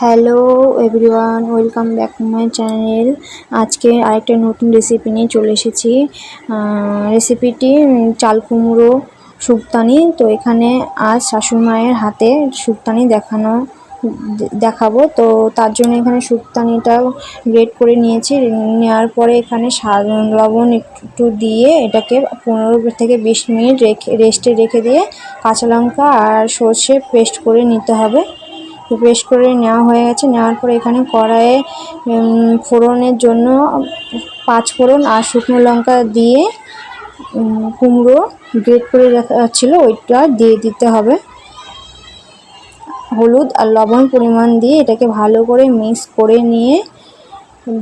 Hello everyone welcome back to my channel আজকে আরেকটা নতুন রেসিপি নিয়ে চলে এসেছি। রেসিপিটি চাল কুমড়ো শুক্তানি। তো এখানে আজ শাশুড়িমায়ের হাতে শুক্তানি দেখানো, দেখাবো। তো তার জন্য এখানে শুক্তানিটা গ্রেট করে নিয়েছি। নেওয়ার পরে এখানে লবণ একটু দিয়ে এটাকে পনেরো থেকে বিশ মিনিট রেখে রেস্টে রেখে দিয়ে কাঁচা লঙ্কা আর সর্ষে পেস্ট করে নিতে হবে। পেস্ট করে নেওয়া হয়ে গেছে। নেওয়ার পরে এখানে কড়াইয়ে ফোড়নের জন্য পাঁচ ফোড়ন আর শুকনো লঙ্কা দিয়ে কুমড়ো গ্রেট করে রাখা ছিল, ওইটা দিয়ে দিতে হবে। হলুদ আর লবণ পরিমাণ দিয়ে এটাকে ভালো করে মিক্স করে নিয়ে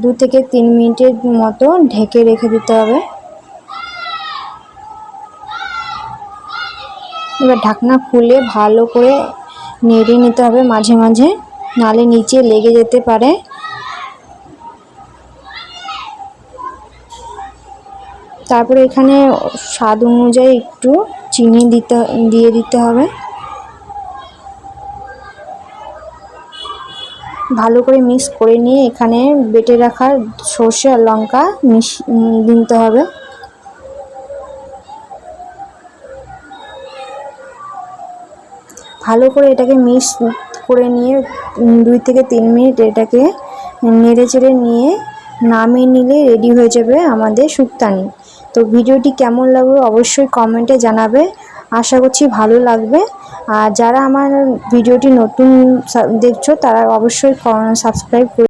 দু থেকে তিন মিনিটের মতো ঢেকে রেখে দিতে হবে। এবার ঢাকনা খুলে ভালো করে নেড়ে নিতে হবে মাঝে মাঝে, নালে নিচে লেগে যেতে পারে। তারপরে এখানে স্বাদ অনুযায়ী একটু চিনি দিতে, দিয়ে দিতে হবে। ভালো করে মিক্স করে নিয়ে এখানে বেটে রাখা সর্ষে আর লঙ্কা মিশ দিতে হবে। ভালো করে এটাকে মিক্স করে নিয়ে দুই থেকে তিন মিনিট এটাকে নেড়ে চেড়ে নিয়ে নামিয়ে নিলে রেডি হয়ে যাবে আমাদের শুক্তানি তো ভিডিওটি কেমন লাগবে অবশ্যই কমেন্টে জানাবে। আশা করছি ভালো লাগবে। আর যারা আমার ভিডিওটি নতুন দেখছ, তারা অবশ্যই সাবস্ক্রাইব করে